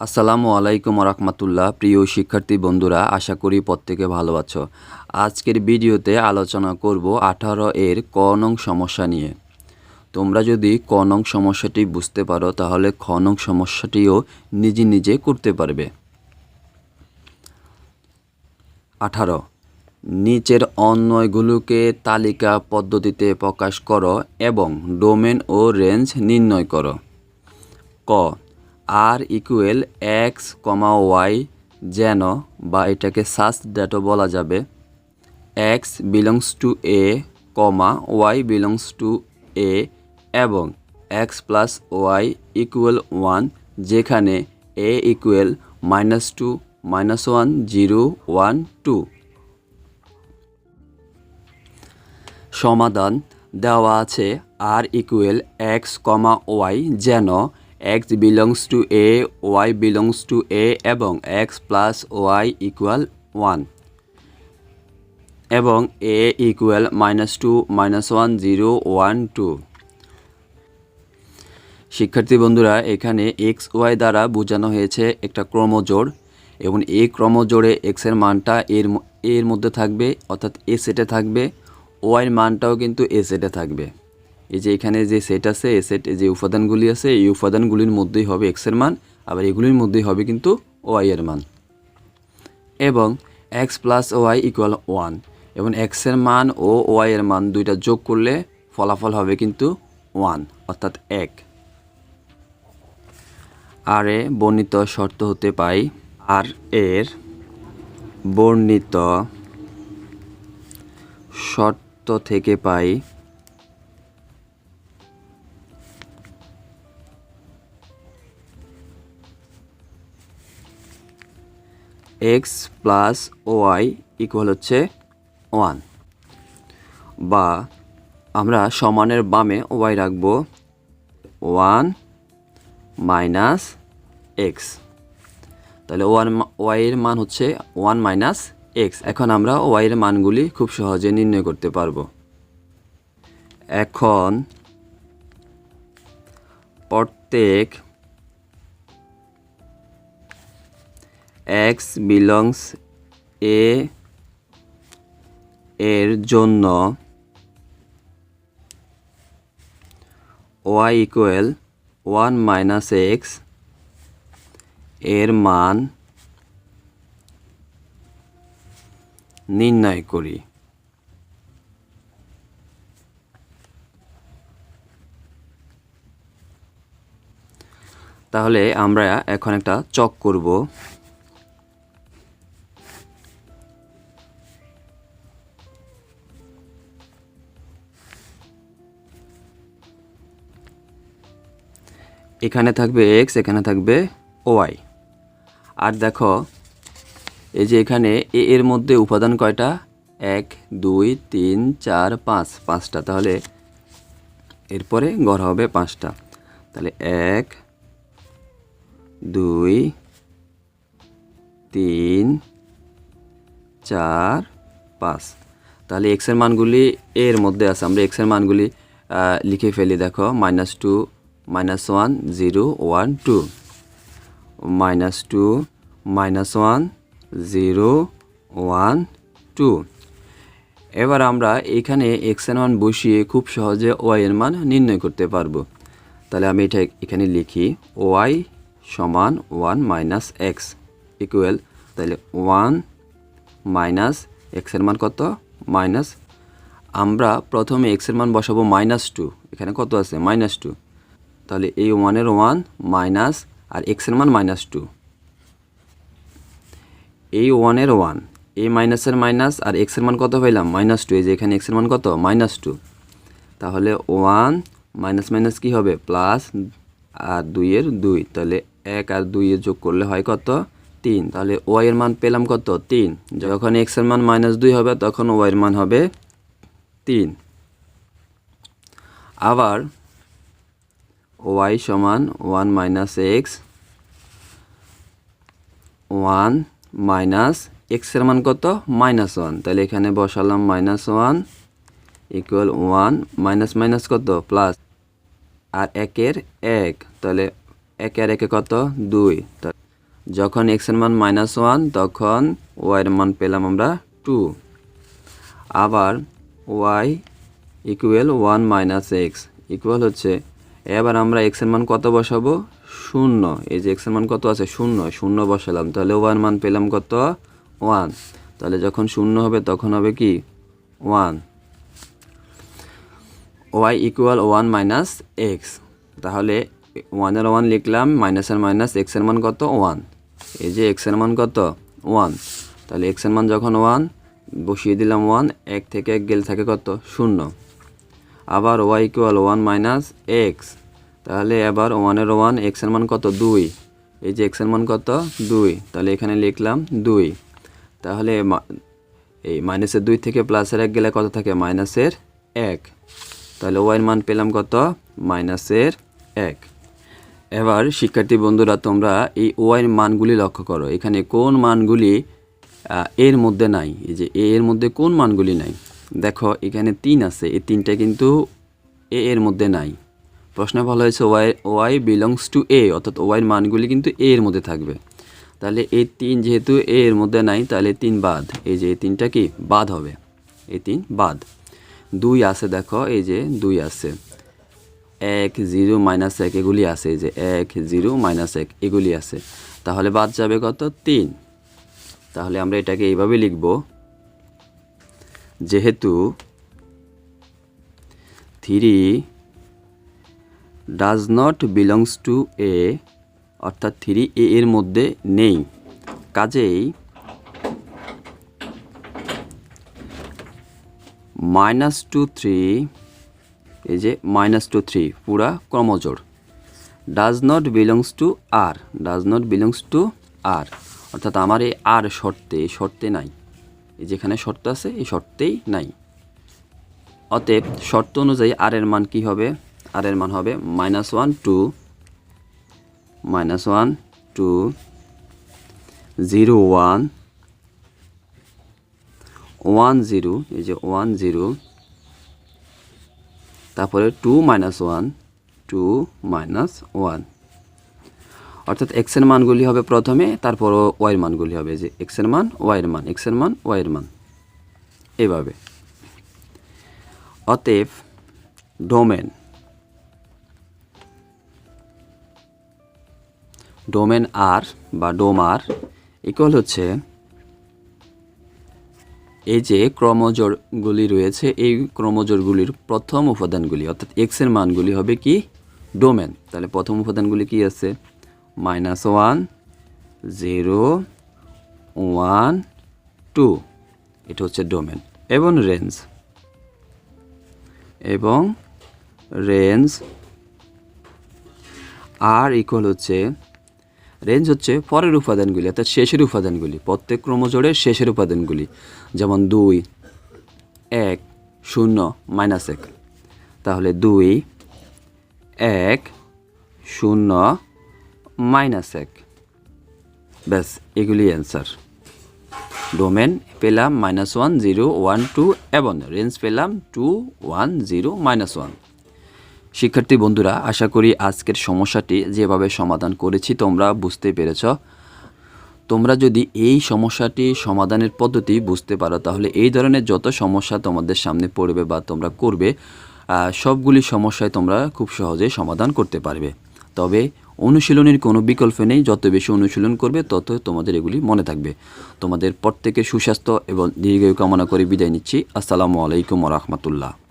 আসসালামু আলাইকুম রহমতুল্লাহ প্রিয় শিক্ষার্থী বন্ধুরা, আশা করি প্রত্যেকে ভালো আছো। আজকের ভিডিওতে আলোচনা করব আঠারো এর ক নং সমস্যা নিয়ে। তোমরা যদি ক নং সমস্যাটি বুঝতে পারো, তাহলে খ নং সমস্যাটিও নিজে নিজে করতে পারবে। আঠারো, নিচের অন্যয়গুলোকে তালিকা পদ্ধতিতে প্রকাশ করো এবং ডোমেন ও রেঞ্জ নির্ণয় করো। ক R equal x comma y যেন বা এটাকে সাস ডেটো বলা যাবে x belongs to A comma y belongs to A এবং x plus y equal one যেখানে A equal minus two minus one zero one two সমাধান দেওয়া আছে R equal x comma y যেন x belongs to A y belongs to A এবং x plus y equal one এবং A equal minus two minus one zero one two শিক্ষার্থী বন্ধুরা, এখানে x Y দ্বারা বোঝানো হয়েছে একটা ক্রমজোড় এবং এই ক্রমজোড়ে এক্সের মানটা এর এর মধ্যে থাকবে, অর্থাৎ এ সেটে থাকবে ওয়াইয়ের মানটাও কিন্তু এ সেটে থাকবে। এই যে এখানে যে সেট আছে এ সেট যে উপাদানগুলি আছে, এই উপাদানগুলির মধ্যেই হবে এক্সের মান, আবার এগুলির মধ্যেই হবে কিন্তু ওয়াই এর মান। এবং x plus y equal one এবং এক্সের মান ও ওয়াই এর মান দুইটা যোগ করলে ফলাফল হবে কিন্তু ওয়ান অর্থাৎ এক। আর এ বর্ণিত শর্ত হতে পাই আর এর বর্ণিত শর্ত থেকে পাই এক্স প্লাস ওয়াই ইকুয়াল হচ্ছে ওয়ান বা আমরা সমানের বামে ওয়াই রাখব ওয়ান মাইনাস এক্স তাহলে ওয়ান ওয়াইয়ের মান হচ্ছে ওয়ান মাইনাস এক্স এখন আমরা ওয়াইয়ের মানগুলি খুব সহজে নির্ণয় করতে পারব। এখন প্রত্যেক এক্স বিলংস এ এর জন্য ওয়াই ইকুয়াল ওয়ান মাইনাস এক্সের মান নির্ণয় করি। তাহলে আমরা এখন একটা চক করব। এখানে থাকবে এক্স এখানে থাকবে ওয়াই আর দেখো, এই যে এখানে এ এর মধ্যে উপাদান কয়টা? এক, দুই, তিন, চার, পাঁচ। পাঁচটা, তাহলে এরপরে গড় হবে পাঁচটা। তাহলে এক, দুই, তিন, চার, পাঁচ। তাহলে এক্সের মানগুলি এর মধ্যে আছে। আমরা এক্সের মানগুলি লিখে ফেলি, দেখো minus two minus one zero one two minus two minus one zero one two এবার আমরা এখানে এক্সের মান বসিয়ে খুব সহজে ওয়াই এর মান নির্ণয় করতে পারব। তাহলে আমি এটা এখানে লিখি ওয়াই সমান ওয়ান মাইনাস এক্স ইকুয়াল তাহলে ওয়ান মাইনাস এক্সের মান কত? মাইনাস আমরা প্রথমে এক্সের মান বসাবো মাইনাস টু এখানে কত আছে? মাইনাস টু তাহলে এই ওয়ানের ওয়ান মাইনাস আর এক্সের মান মাইনাস টু। এই ওয়ানের ওয়ান এই মাইনাসের মাইনাস আর এক্সের মান কত পাইলাম? মাইনাস টু, এই যে এখানে এক্সের মান কত? Minus two. তাহলে ওয়ান মাইনাস মাইনাস কী হবে? প্লাস আর দুইয়ের দুই। তাহলে এক আর দুইয়ের যোগ করলে হয় কত? তিন। তাহলে ওয়াইয়ের মান পেলাম কত? তিন। যখন এক্সের মান মাইনাস দুই হবে, তখন ওয়াই এর মান হবে তিন। আবার ওয়াই সমান one minus x one minus এক্সের মান কত? মাইনাস ওয়ান তাহলে এখানে বসালাম minus one equal one minus minus কত? প্লাস আর একের এক। তাহলে একের একে কত? দুই। যখন এক্সের মান মাইনাস ওয়ান তখন ওয়াইয়ের মান পেলাম আমরা টু আবার y equal one minus x equal হচ্ছে এবার আমরা এক্সের মান কত বসাবো? শূন্য। এই যে এক্সের মান কত আছে? শূন্য। শূন্য বসালাম। তাহলে ওয়ান মান পেলাম কত? ওয়ান। তাহলে যখন শূন্য হবে, তখন হবে কি? One. Y equal one minus x তাহলে ওয়ানের ওয়ান লিখলাম মাইনাসের মাইনাস এক্সের মান কত? ওয়ান। এই যে এক্সের মান কত? ওয়ান। তাহলে এক্সের মান যখন ওয়ান বসিয়ে দিলাম ওয়ান এক থেকে এক গেলে থাকে কত? শূন্য। আবার y equal one minus x তাহলে এবার ওয়ানের ওয়ান এক্সের মান কত? দুই। এই যে এক্সের মান কত? দুই। তাহলে এখানে লিখলাম দুই। তাহলে এই মাইনাসের দুই থেকে প্লাসের এক গেলে কত থাকে? মাইনাসের এক। তাহলে ওয়াইয়ের মান পেলাম কত? মাইনাসের এক। এবার শিক্ষার্থী বন্ধুরা, তোমরা এই ওয়াইয়ের মানগুলি লক্ষ্য করো। এখানে কোন মানগুলি এর মধ্যে নাই। এই যে এর মধ্যে কোন মানগুলি নাই? দেখো, এখানে তিন আছে। এই তিনটা কিন্তু এ এর মধ্যে নাই। প্রশ্ন বলা হয়েছে, y y belongs to A অর্থাৎ ওয়াইয়ের মানগুলি কিন্তু এ এর মধ্যে থাকবে। তাহলে এই তিন যেহেতু এ এর মধ্যে নাই, তাহলে তিন বাদ। এই যে, এই তিনটা কি? বাদ হবে। এই তিন বাদ। দুই আছে দেখো, এই যে দুই আছে। এক, জিরো, মাইনাস এক, এগুলি আছে। এই যে এক, জিরো, মাইনাস এক, এগুলি আছে। তাহলে বাদ যাবে কত? তিন। তাহলে আমরা এটাকে এইভাবে লিখব। যেহেতু three does not belongs to A, অর্থাৎ থ্রি এ এর মধ্যে নেই। কাজেই মাইনাস টু থ্রি, এই যে মাইনাস টু থ্রি, পুরা ক্রমজোড়। Does not belongs to R, does not belongs to R, অর্থাৎ আমার এই আর শর্তে শর্তে নাই। এই যেখানে শর্ত আছে, এই শর্তেই নাই। অতএব শর্ত অনুযায়ী আর এর মান কি হবে? আর এর মান হবে minus one, two, minus one, two, zero, one one, zero, এই যে ওয়ান, জিরো, তারপরে two minus one, two minus one. অর্থাৎ এক্সের মানগুলি হবে প্রথমে তারপর ওয়াইয়ের মানগুলি হবে। যে এক্সের মান ওয়াইয়ের মান এক্সের মান ওয়াইয়ের মান। এভাবে। অতএব ডোমেন ডোমেন আর বা ডোম আর ইকুয়াল হচ্ছে এই যে ক্রমজোড়গুলি রয়েছে, এই ক্রমজোড়গুলির প্রথম উপাদানগুলি, অর্থাৎ এক্সের মানগুলি হবে কি? ডোমেন তাহলে প্রথম উপাদানগুলি কি আছে? Minus one zero one two এটা হচ্ছে ডোমেন এবং রেঞ্জ এবং রেঞ্জ আর ইকুয়াল হচ্ছে রেঞ্জ হচ্ছে পরের উপাদানগুলি, অর্থাৎ শেষের উপাদানগুলি, প্রত্যেক ক্রমজোড়ের শেষের উপাদানগুলি। যেমন দুই, এক, শূন্য মাইনাস এক। তাহলে দুই, এক, শূন্য মাইনাস এক। ব্যাস এগুলি অ্যান্সার ডোমেন পেলাম minus one zero one two এবং রেঞ্জ পেলাম two one zero minus one শিক্ষার্থী বন্ধুরা, আশা করি আজকের সমস্যাটি যেভাবে সমাধান করেছি তোমরা বুঝতে পেরেছ। তোমরা যদি এই সমস্যাটি সমাধানের পদ্ধতি বুঝতে পারো, তাহলে এই ধরনের যত সমস্যা তোমাদের সামনে পড়বে বা তোমরা করবে সবগুলি সমস্যায় তোমরা খুব সহজে সমাধান করতে পারবে। তবে অনুশীলনের কোনো বিকল্প নেই। যত বেশি অনুশীলন করবে, তত তোমাদের এগুলি মনে থাকবে। তোমাদের প্রত্যেকের সুস্বাস্থ্য এবং দীর্ঘায়ু কামনা করে বিদায় নিচ্ছি। আসসালামু আলাইকুম রহমতুল্লাহ।